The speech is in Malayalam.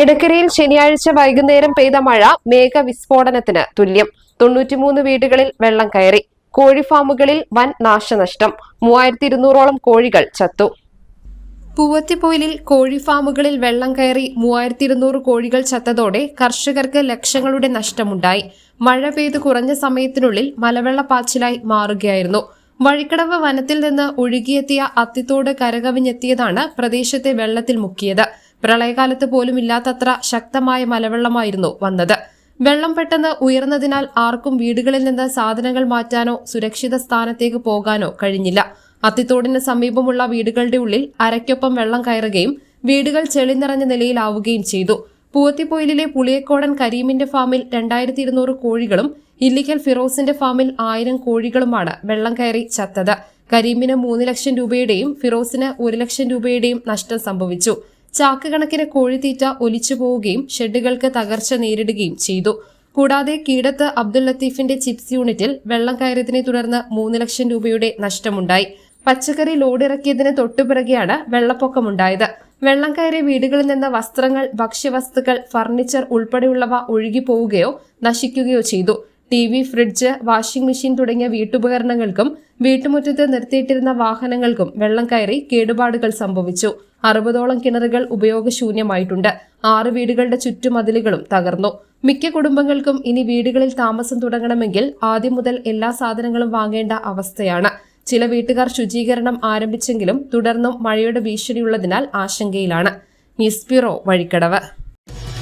എടക്കരയിൽ ശനിയാഴ്ച വൈകുന്നേരം പെയ്ത മഴ മേഘവിസ്ഫോടനത്തിന് തുല്യം. തൊണ്ണൂറ്റിമൂന്ന് വീടുകളിൽ വെള്ളം കയറി. കോഴിഫാമുകളിൽ വൻ നാശനഷ്ടം. മൂവായിരത്തി ഇരുന്നൂറോളം കോഴികൾ ചത്തു. പൂവത്തിപ്പൊയിലിൽ കോഴിഫാമുകളിൽ വെള്ളം കയറി മൂവായിരത്തി ഇരുന്നൂറ് കോഴികൾ ചത്തതോടെ കർഷകർക്ക് ലക്ഷങ്ങളുടെ നഷ്ടമുണ്ടായി. മഴ പെയ്ത് കുറഞ്ഞ സമയത്തിനുള്ളിൽ മലവെള്ളപ്പാച്ചിലായി മാറുകയായിരുന്നു. വഴിക്കടവ് വനത്തിൽ നിന്ന് ഒഴുകിയെത്തിയ അത്തിത്തോട് കരകവിഞ്ഞെത്തിയതാണ് പ്രദേശത്തെ വെള്ളത്തിൽ മുക്കിയത്. പ്രളയകാലത്ത് പോലും ഇല്ലാത്തത്ര ശക്തമായ മലവെള്ളമായിരുന്നു വന്നത്. വെള്ളം പെട്ടെന്ന് ഉയർന്നതിനാൽ ആർക്കും വീടുകളിൽ നിന്ന് സാധനങ്ങൾ മാറ്റാനോ സുരക്ഷിത സ്ഥാനത്തേക്ക് പോകാനോ കഴിഞ്ഞില്ല. അത്തിത്തോടിന് സമീപമുള്ള വീടുകളുടെ ഉള്ളിൽ അരയ്ക്കൊപ്പം വെള്ളം കയറുകയും വീടുകൾ ചെളി നിറഞ്ഞ നിലയിലാവുകയും ചെയ്തു. പൂവത്തിപ്പൊയിലിലെ പുളിയക്കോടൻ കരീമിന്റെ ഫാമിൽ രണ്ടായിരത്തി ഇരുന്നൂറ് കോഴികളും ഇല്ലിക്കൽ ഫിറോസിന്റെ ഫാമിൽ ആയിരം കോഴികളുമാണ് വെള്ളം കയറി ചത്തത്. കരീമിന് മൂന്ന് ലക്ഷം രൂപയുടെയും ഫിറോസിന് ഒരു ലക്ഷം രൂപയുടെയും നഷ്ടം സംഭവിച്ചു. ചാക്ക് കണക്കിന് കോഴിത്തീറ്റ ഒലിച്ചു പോവുകയും ഷെഡുകൾക്ക് തകർച്ച നേരിടുകയും ചെയ്തു. കൂടാതെ കീടത്ത് അബ്ദുൽ ലത്തീഫിന്റെ ചിപ്സ് യൂണിറ്റിൽ വെള്ളം കയറിയതിനെ തുടർന്ന് മൂന്ന് ലക്ഷം രൂപയുടെ നഷ്ടമുണ്ടായി. പച്ചക്കറി ലോഡിറക്കിയതിന് തൊട്ടുപിറകെയാണ് വെള്ളപ്പൊക്കമുണ്ടായത്. വെള്ളം കയറിയ വീടുകളിൽ നിന്ന് വസ്ത്രങ്ങൾ ഭക്ഷ്യവസ്തുക്കൾ ഫർണിച്ചർ ഉൾപ്പെടെയുള്ളവ ഒഴുകിപ്പോവുകയോ നശിക്കുകയോ ചെയ്തു. T V fridge washing machine തുടങ്ങിയ വീട്ടുപകരണങ്ങൾക്കും വീട്ടുമുറ്റത്ത് നിർത്തിയിട്ടിരുന്ന വാഹനങ്ങൾക്കും വെള്ളം കയറി കേടുപാടുകൾ സംഭവിച്ചു. അറുപതോളം കിണറുകൾ ഉപയോഗശൂന്യമായിട്ടുണ്ട്. ആറ് വീടുകളുടെ ചുറ്റുമതിലുകളും തകർന്നു. മിക്ക കുടുംബങ്ങൾക്കും ഇനി വീടുകളിൽ താമസം തുടങ്ങണമെങ്കിൽ ആദ്യം മുതൽ എല്ലാ സാധനങ്ങളും വാങ്ങേണ്ട അവസ്ഥയാണ്. ചില വീട്ടുകാർ ശുചീകരണം ആരംഭിച്ചെങ്കിലും തുടർന്നും മഴയുടെ ഭീഷണിയുള്ളതിനാൽ ആശങ്കയിലാണ്. News bureau Vazhikkadavu.